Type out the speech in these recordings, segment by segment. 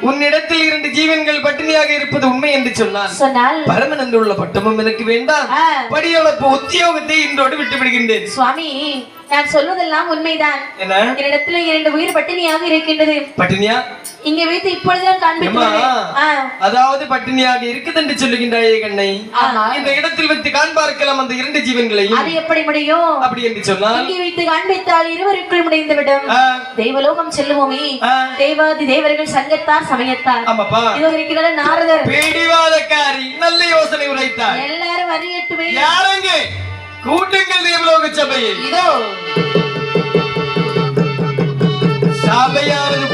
உன்னிடத்தில் இரண்டு ஜீவன்கள் பட்டினியாக இருப்பது உண்மை என்று சொன்னான். சொன்னால்? பரமன் உள்ள பட்டமும் எனக்கு வேண்டாம். படியளப்பு உத்தியோகத்தை இன்றோடு விட்டு விடுகின்றேன் சுவாமி நான் சொல்வதெல்லாம் உண்மைதான். என்ன? என்னிடத்துல இரண்டு உயிர் பட்டினியாக இருக்கின்றது. பட்டினியா? இங்க வைத்து இப்பொழுதுதான் காண்பிக்கிறேன். அதாவது பட்டினியாக இருக்குது என்று சொல்லுகின்றாயே கண்ணை. இந்த இடத்தில் வைத்து காண்பார்க்கலாம் அந்த இரண்டு ஜீவன்களையும். அது எப்படி முடியும்? அப்படி என்று சொன்னால் இங்கே வைத்து காண்பித்தால் இருவருக்குள் முடிந்துவிடும். தெய்வலோகம் செல்லுவோமே. ஆ, தேவாதி தேவர்கள் சங்கத்தார் சமயத்தார். ஆமாப்பா. இதோ இருக்கிற நாரதர். பிடிவாதக்காரி நல்ல யோசனை உரைத்தார். எல்லாரும் அறியட்டுமே. யாருங்க கூட்டுங்கள் சபையில். இதோ. சபையானது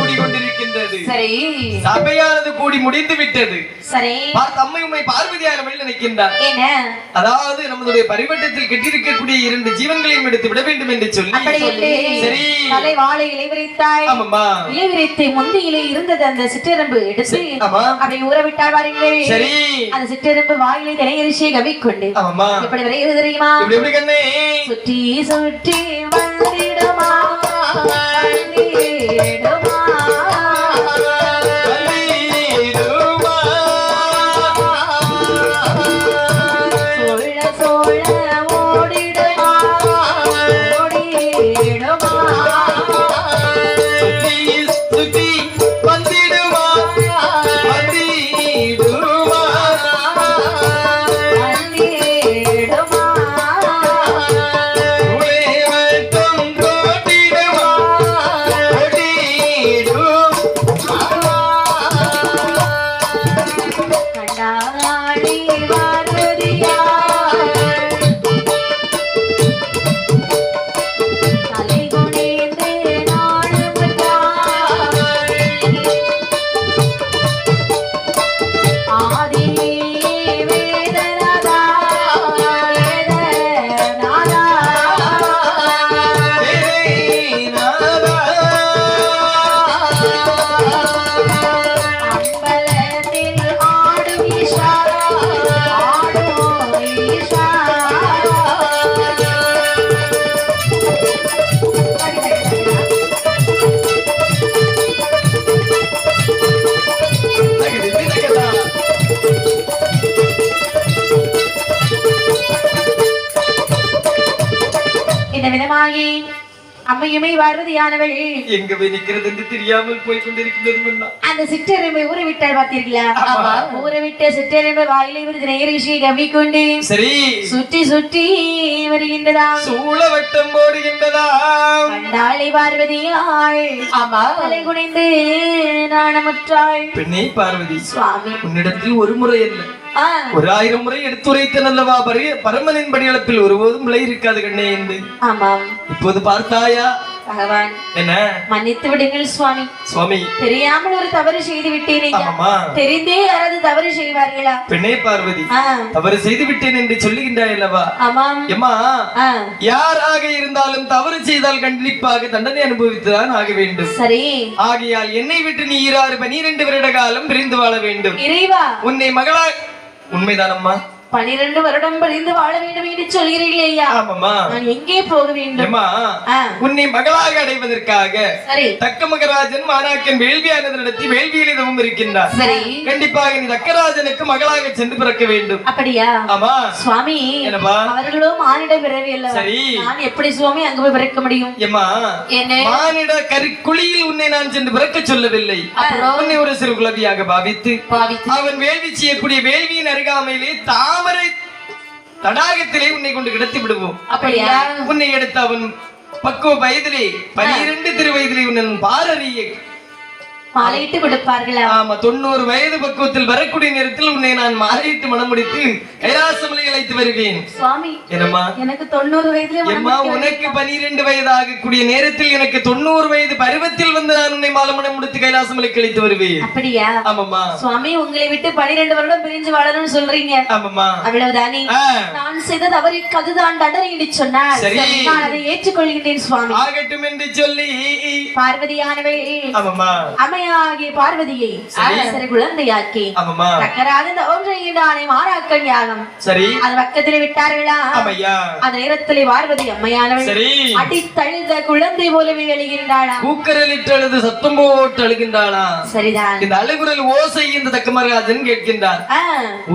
கூடி கொண்டிருக்கின்றது சரி. சபையானது கூடி முடிந்து விட்டது. சரி. அம்மை உண்மை பார்வதியானவள் நினைக்கின்றார். என்ன? அதாவது நம்மளுடைய பரிவட்டத்தில் கெட்டிருக்கக்கூடிய இரண்டு ஜீவன்களையும் எடுத்து விட வேண்டும் என்று சொல்லி சரி. தலை வாழை இலை விரித்தாய். ஆமாம்மா. இலை விரித்து முந்தியிலே இருந்தது அந்த சிற்றெரும்பு. எடுத்து அப்படி ஊற விட்டால் வாருங்களே சரி. அந்த சிற்றெரும்பு வாயிலை திரையரிசியை கவிக்கொண்டு. ஆமாம்மா. தெரியுமா? இப்படி எப்படி கண்ணே? சுற்றி சுற்றி வந்திடுமா? வந்திடுவான் இந்த விதமாகி அம்மையுமே பார்வதியானவள் எங்க போய் நிக்கிறது என்று தெரியாமல் போய் கொண்டிருக்கிறது. அந்த சிற்றெருமை ஊற விட்டாள் பார்த்தீர்களா? ஆமா. ஊற விட்ட சிற்றெருமை வாயிலை விருது நேரிஷி கவிக்கொண்டு சரி. சுற்றி சுற்றி வருகின்றதா? சூழவட்டம் போடுகின்றதாம் கண்டாளை பார்வதியாள். ஆமா. தலை பெண்ணே பார்வதி சுவாமி உன்னிடத்தில் ஒரு முறை அல்ல ஒரு ஆயிரம் முறை எடுத்துரைத்தன் அல்லவா? பரி பரமனின் படியளப்பில் ஒருபோதும் விலை இருக்காது கண்ணே என்று. ஆமாம். இப்போது பார்த்தாயா? பகவான் என்ன? மன்னித்து விடுங்கள் சுவாமி சுவாமி தெரியாமல் ஒரு தவறு செய்து விட்டேன். ஆமா தெரிந்தே யாராவது தவறு செய்வார்களா பெண்ணே பார்வதி தவறு செய்து விட்டேன் என்று சொல்லுகின்றாய் அல்லவா ஆமாம் எம்மா யாராக இருந்தாலும் தவறு செய்தால் கண்டிப்பாக தண்டனை அனுபவித்துதான் ஆக வேண்டும் சரி ஆகையால் என்னை விட்டு நீ இராறு பனிரெண்டு வருட காலம் பிரிந்து வாழ வேண்டும் இறைவா உன்னை மகளா உண்மைதானம்மா பனிரெண்டு வருடம் பரிந்து வாழ வேண்டும் என்று சொல்கிறீர்களே ஐயா. நான் எங்கே போக வேண்டும்? உன்னை மகளாக அடைவதற்காக சரி. தக்க மகராஜன் மாணாக்கன் வேள்வியானது நடத்தி வேள்வியில் இதுவும் இருக்கின்றார். சரி. கண்டிப்பாக நீ தக்கராஜனுக்கு மகளாக சென்று பிறக்க வேண்டும். அப்படியா? ஆமா. சுவாமி அவர்களும் மானிட பிறவி அல்லவா? சரி. நான் எப்படி சுவாமி அங்க போய் பிறக்க முடியும்? என்ன? மானிட கருக்குழியில் உன்னை நான் சென்று பிறக்க சொல்லவில்லை? உன்னை ஒரு சிறு குலவியாக பாவித்து அவன் வேள்வி செய்யக்கூடிய வேள்வியின் அருகாமையிலே தாமரை தடாகத்திலே உன்னை கொண்டு கிடத்தி விடுவோம். உன்னை எடுத்த அவன் பக்குவ வயதிலே பனிரெண்டு திரு வயதிலே உன் பாரறிய மாலையிட்டு கொடுப்பார்களா? ஆமா தொண்ணூறு வயது பக்குவத்தில் வரக்கூடிய நேரத்தில் உன்னை நான் மாலையிட்டு மனம் முடித்து கைலாசமலை அழைத்து வருவேன். சுவாமி என்னம்மா? எனக்கு தொண்ணூறு வயதுல எம்மா உனக்கு பனிரெண்டு வயது ஆகக்கூடிய நேரத்தில் எனக்கு தொண்ணூறு வயது பருவத்தில் வந்து நான் உன்னை மாலை மனம் முடித்து கைலாசமலைக்கு அழைத்து வருவேன். அப்படியா? ஆமாம்மா. சுவாமி உங்களை விட்டு பனிரெண்டு வருடம் பிரிஞ்சு வாழணும்னு சொல்றீங்க. ஆமாம்மா. அவ்வளவுதானே? நான் செய்த தவறுக்கு அதுதான் தண்டனை சொன்னார். சரி. நான் அதை ஏற்றுக்கொள்கின்றேன் சுவாமி. ஆகட்டும் என்று சொல்லி. பார்வதியானவள் ஆமாம்மா. அம்மை தாயாகிய பார்வதியை சரி. சிறு குழந்தையாக்கி தக்கராக இந்த ஓம் செய்கின்றானே மாறாக்கன் யாகம் சரி. அது பக்கத்திலே விட்டார்களா? அந்த நேரத்திலே பார்வதி அம்மையானவள் சரி. அடித்தழுத குழந்தை போலவே எழுகின்றாளா? கூக்கரலிட்டு அழுது சத்தம் போட்டு அழுகின்றாளா? சரிதான். இந்த அழுகுரல் ஓசை இந்த தக்கமராஜன் கேட்கின்றார்.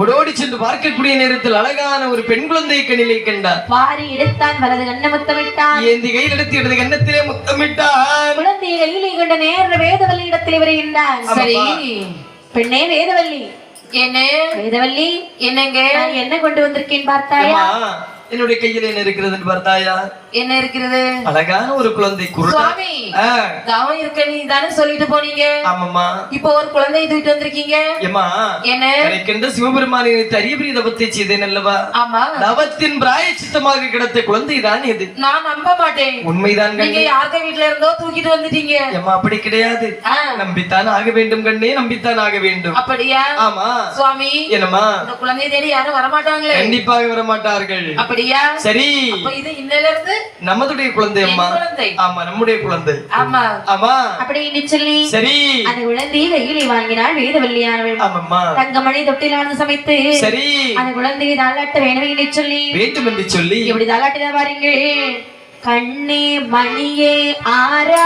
ஓடோடி சென்று பார்க்கக்கூடிய நேரத்தில் அழகான ஒரு பெண் குழந்தை கண்ணிலே கண்டார். வாரி எடுத்தான் வலது கண்ண முத்தமிட்டான். ஏந்தி கையில் எடுத்து இடது கன்னத்திலே முத்தமிட்டார் குழந்தையை கையிலே கொண்ட நேர வேதவல்லி இடத்திலே வருகின்றான் சரி. பெண்ணே வேதவல்லி. என்ன? வேதவல்லி என்னங்க? நான் என்ன கொண்டு வந்திருக்கேன் பார்த்தாயா? என்னுடைய கையில் என்ன இருக்கிறதுன்னு பார்த்தாயா? என்ன இருக்கிறது? அழகான ஒரு குழந்தை சுவாமி தவம் இருக்க நீ தானே சொல்லிட்டு போனீங்க? ஆமாம்மா. இப்போ ஒரு குழந்தையை தூக்கிட்டு வந்திருக்கீங்க? ஏம்மா என்ன? எனக்கென்ற சிவபெருமானை அரிய பெரிய தவத்தை செய்தேன் அல்லவா? ஆமா. தவத்தின் பிராயச்சித்தமாக கிடைத்த குழந்தை தான் இது. நான் நம்ப மாட்டேன். உண்மைதான் நீங்க யாருக்க வீட்டுல இருந்தோ தூக்கிட்டு வந்துட்டீங்க. ஏம்மா அப்படி கிடையாது. நம்பித்தான் ஆக வேண்டும் கண்ணே நம்பித்தான் ஆக வேண்டும். அப்படியா? ஆமா. சுவாமி என்னம்மா? இந்த குழந்தையை தேடி யாரும் வரமாட்டாங்களே. கண்டிப்பாக வர மாட்டார்கள் அப்படியா? சரி. இது இன்னையில இருந்து நமதுடைய குழந்தை அம்மா. ஆமா நம்முடைய குழந்தை. ஆமா. ஆமா. அப்படின்னு சொல்லி சரி. அந்த குழந்தையை கையிலே வாங்கினாள் வேதவல்லியானவள். ஆமாம்மா. தங்கமணி தொட்டிலானது சமைத்து சரி. அந்த குழந்தையை தாளாட்ட வேணும் என்று சொல்லி. வேண்டும் என்று சொல்லி. எப்படி தாளாட்டினா பாருங்க கண்ணே மணியே ஆரா